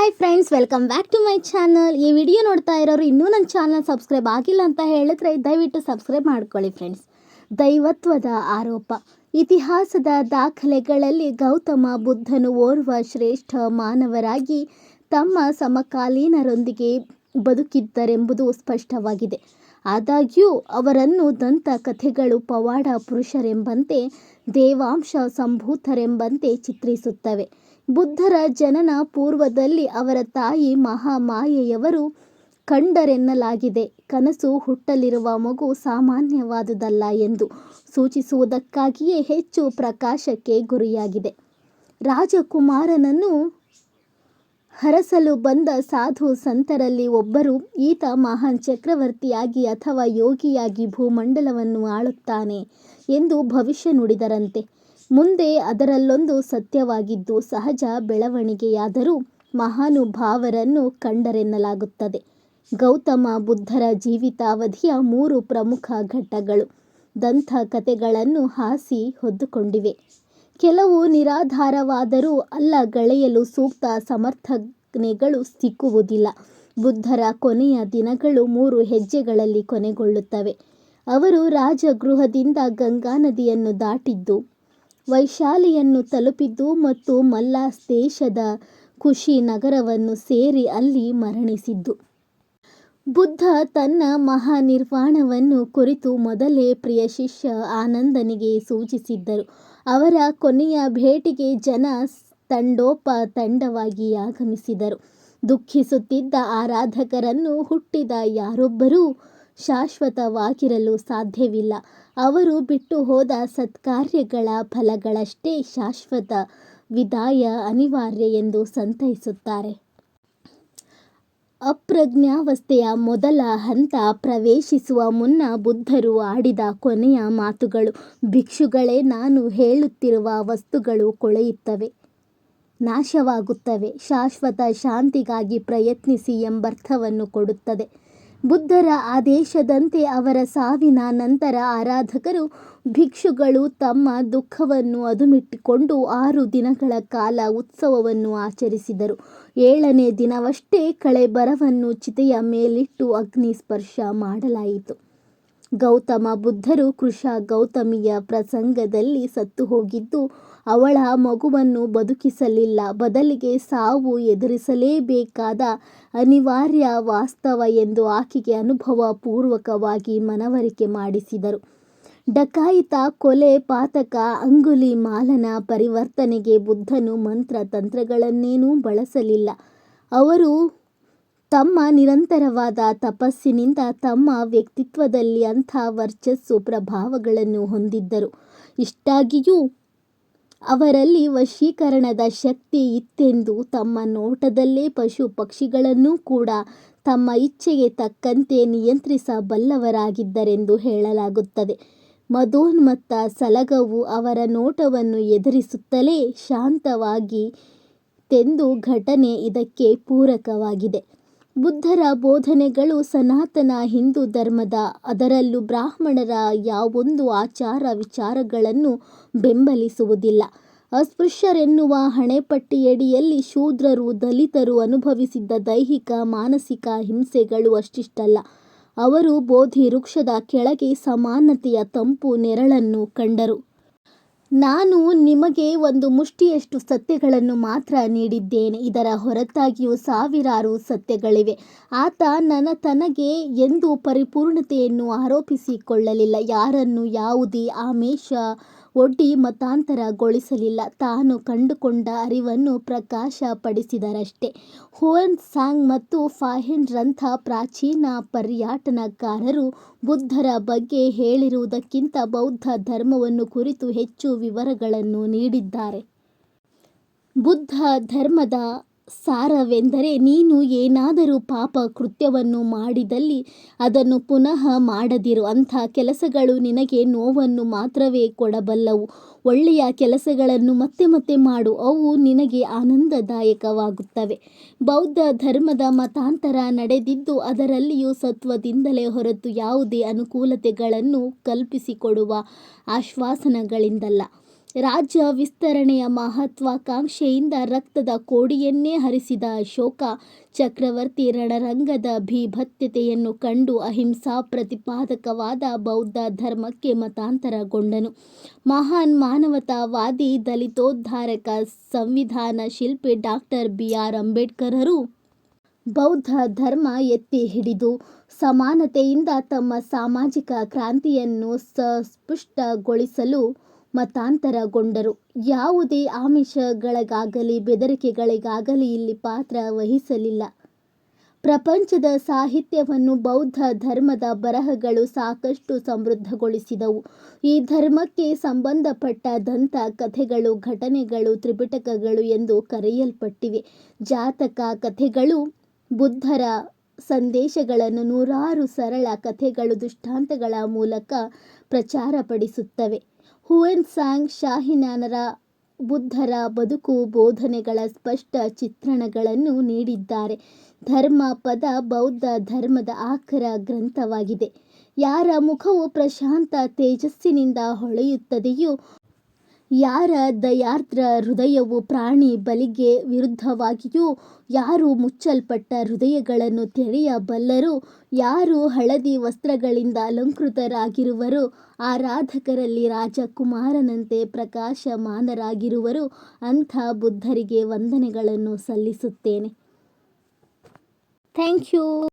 Hi friends welcome back to my channel ಈ video ನೋಡ್ತಾ ಇರೋರು ಇನ್ನೂ ನನ್ನ ಚಾನಲ್ ಸಬ್ಸ್ಕ್ರೈಬ್ ಆಗಿಲ್ಲ ಅಂತ ಹೇಳಿದ್ರೆ ದಯವಿಟ್ಟು ಸಬ್ಸ್ಕ್ರೈಬ್ ಮಾಡ್ಕೊಳ್ಳಿ ಫ್ರೆಂಡ್ಸ್ ದೈವತ್ವದ ಆರೋಪ. ಇತಿಹಾಸದ ದಾಖಲೆಗಳಲ್ಲಿ ಗೌತಮ ಬುದ್ಧನು ಓರ್ವ ಶ್ರೇಷ್ಠ ಮಾನವರಾಗಿ ತಮ್ಮ ಸಮಕಾಲೀನರೊಂದಿಗೆ ಬದುಕಿದ್ದರೆಂಬುದು ಸ್ಪಷ್ಟವಾಗಿದೆ. ಆದಾಗ್ಯೂ ಅವರನ್ನು ದಂತ ಕಥೆಗಳು ಪವಾಡ ಪುರುಷರೆಂಬಂತೆ, ದೇವಾಂಶ ಸಂಭೂತರೆಂಬಂತೆ ಚಿತ್ರಿಸುತ್ತವೆ. ಬುದ್ಧರ ಜನನ ಪೂರ್ವದಲ್ಲಿ ಅವರ ತಾಯಿ ಮಹಾಮಾಯೆಯವರು ಕಂಡರೆನ್ನಲಾಗಿದೆ. ಕನಸು ಹುಟ್ಟಲಿರುವ ಮಗು ಸಾಮಾನ್ಯವಾದುದಲ್ಲ ಎಂದು ಸೂಚಿಸುವುದಕ್ಕಾಗಿಯೇ ಹೆಚ್ಚು ಪ್ರಕಾಶಕ್ಕೆ ಗುರಿಯಾಗಿದೆ. ರಾಜಕುಮಾರನನ್ನು ಹರಸಲು ಬಂದ ಸಾಧು ಸಂತರಲ್ಲಿ ಒಬ್ಬರು ಈತ ಮಹಾನ್ ಚಕ್ರವರ್ತಿಯಾಗಿ ಅಥವಾ ಯೋಗಿಯಾಗಿ ಭೂಮಂಡಲವನ್ನು ಆಳುತ್ತಾನೆ ಎಂದು ಭವಿಷ್ಯ ನುಡಿದರಂತೆ. ಮುಂದೆ ಅದರಲ್ಲೊಂದು ಸತ್ಯವಾಗಿದ್ದು ಸಹಜ ಬೆಳವಣಿಗೆಯಾದರೂ ಮಹಾನುಭಾವರನ್ನು ಕಂಡರೆನ್ನಲಾಗುತ್ತದೆ. ಗೌತಮ ಬುದ್ಧರ ಜೀವಿತಾವಧಿಯ ಮೂರು ಪ್ರಮುಖ ಘಟ್ಟಗಳು ದಂತಕಥೆಗಳನ್ನು ಹಾಸಿ ಹೊದ್ದುಕೊಂಡಿವೆ. ಕೆಲವು ನಿರಾಧಾರವಾದರೂ ಅಲ್ಲ ಗಳೆಯಲು ಸೂಕ್ತ ಸಮರ್ಥನೆಗಳು ಸಿಕ್ಕುವುದಿಲ್ಲ. ಬುದ್ಧರ ಕೊನೆಯ ದಿನಗಳು ಮೂರು ಹೆಜ್ಜೆಗಳಲ್ಲಿ ಕೊನೆಗೊಳ್ಳುತ್ತವೆ. ಅವರು ರಾಜಗೃಹದಿಂದ ಗಂಗಾ ನದಿಯನ್ನು ದಾಟಿದ್ದು ವೈಶಾಲಿಯನ್ನು ತಲುಪಿದ್ದು ಮತ್ತು ಮಲ್ಲಾಸ್ ದೇಶದ ಖುಷಿ ನಗರವನ್ನು ಸೇರಿ ಅಲ್ಲಿ ಮರಣಿಸಿದ್ದು. ಬುದ್ಧ ತನ್ನ ಮಹಾನಿರ್ವಾಣವನ್ನು ಕುರಿತು ಮೊದಲೇ ಪ್ರಿಯ ಶಿಷ್ಯ ಆನಂದನಿಗೆ ಸೂಚಿಸಿದ್ದರು. ಅವರ ಕೊನೆಯ ಭೇಟಿಗೆ ಜನ ತಂಡೋಪ ತಂಡವಾಗಿ ಆಗಮಿಸಿದರು. ದುಃಖಿಸುತ್ತಿದ್ದ ಆರಾಧಕರನ್ನು ಹುಟ್ಟಿದ ಯಾರೊಬ್ಬರೂ ಶಾಶ್ವತವಾಗಿರಲು ಸಾಧ್ಯವಿಲ್ಲ. ಅವರು ಬಿಟ್ಟು ಹೋದ ಸತ್ಕಾರ್ಯಗಳ ಫಲಗಳಷ್ಟೇ ಶಾಶ್ವತ ವಿದಾಯ ಅನಿವಾರ್ಯ ಎಂದು ಸಂತೈಸುತ್ತಾರೆ. ಅಪ್ರಜ್ಞಾವಸ್ಥೆಯ ಮೊದಲ ಹಂತ ಪ್ರವೇಶಿಸುವ ಮುನ್ನ ಬುದ್ಧರು ಆಡಿದ ಕೊನೆಯ ಮಾತುಗಳು, ಭಿಕ್ಷುಗಳೇ, ನಾನು ಹೇಳುತ್ತಿರುವ ವಸ್ತುಗಳು ಕೊಳೆಯುತ್ತವೆ, ನಾಶವಾಗುತ್ತವೆ, ಶಾಶ್ವತ ಶಾಂತಿಗಾಗಿ ಪ್ರಯತ್ನಿಸಿ ಎಂಬರ್ಥವನ್ನು ಕೊಡುತ್ತದೆ. ಬುದ್ಧರ ಆದೇಶದಂತೆ ಅವರ ಸಾವಿನ ನಂತರ ಆರಾಧಕರು, ಭಿಕ್ಷುಗಳು ತಮ್ಮ ದುಃಖವನ್ನು ಅದುಮಿಟ್ಟುಕೊಂಡು ಆರು ದಿನಗಳ ಕಾಲ ಉತ್ಸವವನ್ನು ಆಚರಿಸಿದರು. ಏಳನೇ ದಿನವಷ್ಟೇ ಕಳೇಬರವನ್ನು ಚಿತೆಯ ಮೇಲಿಟ್ಟು ಅಗ್ನಿ ಸ್ಪರ್ಶ ಮಾಡಲಾಯಿತು. ಗೌತಮ ಬುದ್ಧರು ಕೃಷ ಗೌತಮಿಯ ಪ್ರಸಂಗದಲ್ಲಿ ಸತ್ತು ಹೋಗಿದ್ದು ಅವಳ ಮಗುವನ್ನು ಬದುಕಿಸಲಿಲ್ಲ. ಬದಲಿಗೆ ಸಾವು ಎದುರಿಸಲೇಬೇಕಾದ ಅನಿವಾರ್ಯ ವಾಸ್ತವ ಎಂದು ಆಕೆಗೆ ಅನುಭವ ಪೂರ್ವಕವಾಗಿ ಮನವರಿಕೆ ಮಾಡಿಸಿದರು. ಡಕಾಯಿತ ಕೊಲೆ ಪಾತಕ ಅಂಗುಲಿ ಮಾಲನ ಪರಿವರ್ತನೆಗೆ ಬುದ್ಧನು ಮಂತ್ರ ತಂತ್ರಗಳನ್ನೇನೂ ಬಳಸಲಿಲ್ಲ. ಅವರು ತಮ್ಮ ನಿರಂತರವಾದ ತಪಸ್ಸಿನಿಂದ ತಮ್ಮ ವ್ಯಕ್ತಿತ್ವದಲ್ಲಿ ಅಂಥ ವರ್ಚಸ್ಸು ಪ್ರಭಾವಗಳನ್ನು ಹೊಂದಿದ್ದರು. ಇಷ್ಟಾಗಿಯೂ ಅವರಲ್ಲಿ ವಶೀಕರಣದ ಶಕ್ತಿ ಇತ್ತೆಂದು ತಮ್ಮ ನೋಟದಲ್ಲೇ ಪಶು ಪಕ್ಷಿಗಳನ್ನೂ ಕೂಡ ತಮ್ಮ ಇಚ್ಛೆಗೆ ತಕ್ಕಂತೆ ನಿಯಂತ್ರಿಸಬಲ್ಲವರಾಗಿದ್ದರೆಂದು ಹೇಳಲಾಗುತ್ತದೆ. ಮದೋನ್ಮತ್ತ ಸಲಗವು ಅವರ ನೋಟವನ್ನು ಎದುರಿಸುತ್ತಲೇ ಶಾಂತವಾಗಿ ತೆಂದು ಘಟನೆ ಇದಕ್ಕೆ ಪೂರಕವಾಗಿದೆ. ಬುದ್ಧರ ಬೋಧನೆಗಳು ಸನಾತನ ಹಿಂದೂ ಧರ್ಮದ, ಅದರಲ್ಲೂ ಬ್ರಾಹ್ಮಣರ ಯಾವೊಂದು ಆಚಾರ ವಿಚಾರಗಳನ್ನು ಬೆಂಬಲಿಸುವುದಿಲ್ಲ. ಅಸ್ಪೃಶ್ಯರೆನ್ನುವ ಹಣೆಪಟ್ಟಿಯಡಿಯಲ್ಲಿ ಶೂದ್ರರು, ದಲಿತರು ಅನುಭವಿಸಿದ್ದ ದೈಹಿಕ, ಮಾನಸಿಕ ಹಿಂಸೆಗಳು ಅಷ್ಟಿಷ್ಟಲ್ಲ. ಅವರು ಬೋಧಿ ವೃಕ್ಷದ ಕೆಳಗೆ ಸಮಾನತೆಯ ತಂಪು ನೆರಳನ್ನು ಕಂಡರು. ನಾನು ನಿಮಗೆ ಒಂದು ಮುಷ್ಟಿಯಷ್ಟು ಸತ್ಯಗಳನ್ನು ಮಾತ್ರ ನೀಡಿದ್ದೇನೆ. ಇದರ ಹೊರತಾಗಿಯೂ ಸಾವಿರಾರು ಸತ್ಯಗಳಿವೆ. ಆತ ನನ್ನ ತನಗೆ ಎಂದು ಪರಿಪೂರ್ಣತೆಯನ್ನು ಆರೋಪಿಸಿಕೊಳ್ಳಲಿಲ್ಲ. ಯಾರನ್ನು ಯಾವುದೇ ಆಮೇಶ ಒಡ್ಡಿ ಮತಾಂತರಗೊಳಿಸಲಿಲ್ಲ. ತಾನು ಕಂಡುಕೊಂಡ ಅರಿವನ್ನು ಪ್ರಕಾಶಪಡಿಸಿದರಷ್ಟೇ. ಹೋನ್ ಸಾಂಗ್ ಮತ್ತು ಫಾಹೆನ್ರಂಥ ಪ್ರಾಚೀನ ಪರ್ಯಟನಕಾರರು ಬುದ್ಧರ ಬಗ್ಗೆ ಹೇಳಿರುವುದಕ್ಕಿಂತ ಬೌದ್ಧ ಧರ್ಮವನ್ನು ಕುರಿತು ಹೆಚ್ಚು ವಿವರಗಳನ್ನು ನೀಡಿದ್ದಾರೆ. ಬುದ್ಧ ಧರ್ಮದ ಸಾರವೆಂದರೆ ನೀನು ಏನಾದರೂ ಪಾಪ ಕೃತ್ಯವನ್ನು ಮಾಡಿದಲ್ಲಿ ಅದನ್ನು ಪುನಃ ಮಾಡದಿರು. ಅಂಥ ಕೆಲಸಗಳು ನಿನಗೆ ನೋವನ್ನು ಮಾತ್ರವೇ ಕೊಡಬಲ್ಲವು. ಒಳ್ಳೆಯ ಕೆಲಸಗಳನ್ನು ಮತ್ತೆ ಮತ್ತೆ ಮಾಡು. ಅವು ನಿನಗೆ ಆನಂದದಾಯಕವಾಗುತ್ತವೆ. ಬೌದ್ಧ ಧರ್ಮದ ಮತಾಂತರ ನಡೆದಿದ್ದು ಅದರಲ್ಲಿಯೂ ಸತ್ವದಿಂದಲೇ ಹೊರತು ಯಾವುದೇ ಅನುಕೂಲತೆಗಳನ್ನು ಕಲ್ಪಿಸಿಕೊಡುವ ಆಶ್ವಾಸನೆಗಳಿಂದಲ್ಲ. ರಾಜ್ಯ ವಿಸ್ತರಣೆಯ ಮಹತ್ವಾಕಾಂಕ್ಷೆಯಿಂದ ರಕ್ತದ ಕೋಡಿಯನ್ನೇ ಹರಿಸಿದ ಅಶೋಕ ಚಕ್ರವರ್ತಿ ರಣರಂಗದ ಭೀಭತ್ಯತೆಯನ್ನು ಕಂಡು ಅಹಿಂಸಾ ಪ್ರತಿಪಾದಕವಾದ ಬೌದ್ಧ ಧರ್ಮಕ್ಕೆ ಮತಾಂತರಗೊಂಡನು. ಮಹಾನ್ ಮಾನವತಾವಾದಿ, ದಲಿತೋದ್ಧಾರಕ, ಸಂವಿಧಾನ ಶಿಲ್ಪಿ ಡಾಕ್ಟರ್ ಬಿ. ಆರ್. ಅಂಬೇಡ್ಕರರು ಬೌದ್ಧ ಧರ್ಮ ಎತ್ತಿ ಹಿಡಿದು ಸಮಾನತೆಯಿಂದ ತಮ್ಮ ಸಾಮಾಜಿಕ ಕ್ರಾಂತಿಯನ್ನು ಸುಸ್ಪಷ್ಟಗೊಳಿಸಲು ಮತಾಂತರಗೊಂಡರು. ಯಾವುದೇ ಆಮಿಷಗಳಿಗಾಗಲಿ ಬೆದರಿಕೆಗಳಿಗಾಗಲಿ ಇಲ್ಲಿ ಪಾತ್ರ ವಹಿಸಲಿಲ್ಲ. ಪ್ರಪಂಚದ ಸಾಹಿತ್ಯವನ್ನು ಬೌದ್ಧ ಧರ್ಮದ ಬರಹಗಳು ಸಾಕಷ್ಟು ಸಮೃದ್ಧಗೊಳಿಸಿದವು. ಈ ಧರ್ಮಕ್ಕೆ ಸಂಬಂಧಪಟ್ಟ ದಂತ ಕಥೆಗಳು, ಘಟನೆಗಳು ತ್ರಿಪಿಟಕಗಳು ಎಂದು ಕರೆಯಲ್ಪಟ್ಟಿವೆ. ಜಾತಕ ಕಥೆಗಳು ಬುದ್ಧರ ಸಂದೇಶಗಳನ್ನು ನೂರಾರು ಸರಳ ಕಥೆಗಳು, ದುಷ್ಟಾಂತಗಳ ಮೂಲಕ ಪ್ರಚಾರಪಡಿಸುತ್ತವೆ. ಹುಯೆನ್ ಸಾಂಗ್ ಶಾಹಿನಾನರ ಬುದ್ಧರ ಬದುಕು ಬೋಧನೆಗಳ ಸ್ಪಷ್ಟ ಚಿತ್ರಣಗಳನ್ನು ನೀಡಿದ್ದಾರೆ. ಧರ್ಮ ಪದ ಬೌದ್ಧ ಧರ್ಮದ ಆಕರ ಗ್ರಂಥವಾಗಿದೆ. ಯಾರ ಮುಖವು ಪ್ರಶಾಂತ ತೇಜಸ್ಸಿನಿಂದ ಹೊಳೆಯುತ್ತದೆಯೋ, ಯಾರ ದಯಾರ್ದ್ರ ಹೃದಯವು ಪ್ರಾಣಿ ಬಲಿಗೆ ವಿರುದ್ಧವಾಗಿಯೂ ಯಾರು ಮುಚ್ಚಲ್ಪಟ್ಟ ಹೃದಯಗಳನ್ನು ತೆರೆಯಬಲ್ಲರು, ಯಾರು ಹಳದಿ ವಸ್ತ್ರಗಳಿಂದ ಅಲಂಕೃತರಾಗಿರುವರು, ಆರಾಧಕರಲ್ಲಿ ರಾಜಕುಮಾರನಂತೆ ಪ್ರಕಾಶಮಾನರಾಗಿರುವರು, ಅಂಥ ಬುದ್ಧರಿಗೆ ವಂದನೆಗಳನ್ನು ಸಲ್ಲಿಸುತ್ತೇನೆ. Thank you